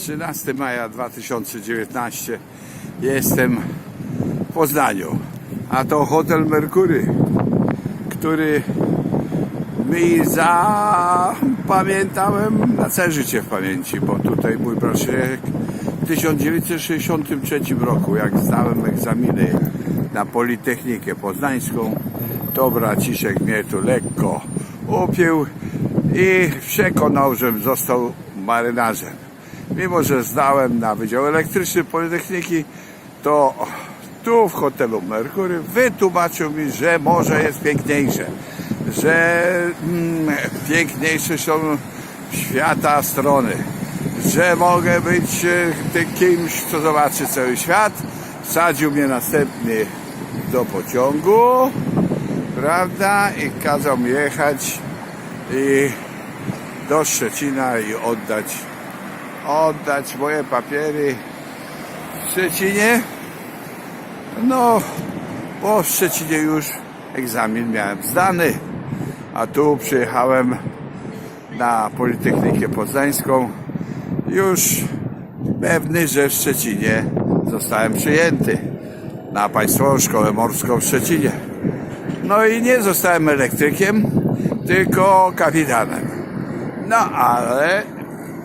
13 maja 2019 jestem w Poznaniu, a to hotel Merkury, który mi zapamiętałem na całe życie w pamięci, bo tutaj mój braszek w 1963 roku, jak zdałem egzaminy na Politechnikę Poznańską, to braciszek mnie tu lekko upił i przekonał, żebym został marynarzem. Mimo, że zdałem na Wydział Elektryczny Politechniki, to tu w hotelu Merkury wytłumaczył mi, że morze jest piękniejsze, że mm, piękniejsze są świata strony, że mogę być e, kimś, kto zobaczy cały świat. Wsadził mnie następnie do pociągu, prawda, i kazał mi jechać i do Szczecina i oddać oddać moje papiery w Szczecinie. No, po Szczecinie już egzamin miałem zdany, a tu przyjechałem na Politechnikę Poznańską już pewny, że w Szczecinie zostałem przyjęty na Państwową Szkołę Morską w Szczecinie. No i nie zostałem elektrykiem, tylko kapitanem. No ale,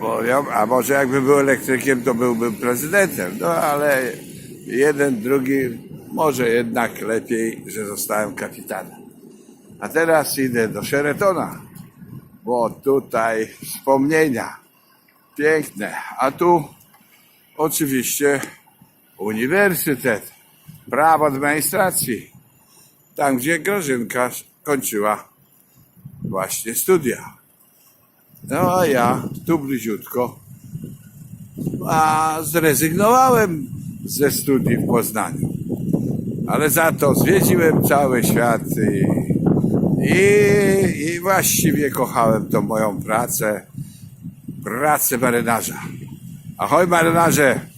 bo ja, a może jakbym był elektrykiem, to byłbym prezydentem. No ale jeden, drugi, może jednak lepiej, że zostałem kapitanem. A teraz idę do Sheratona, bo tutaj wspomnienia piękne. A tu oczywiście Uniwersytet Prawa Administracji, tam gdzie Grażynka kończyła właśnie studia. No a ja tu bliziutko a zrezygnowałem ze studiów w Poznaniu. Ale za to zwiedziłem cały świat i, i, i właściwie kochałem tą moją pracę, pracę marynarza. Ahoj marynarze!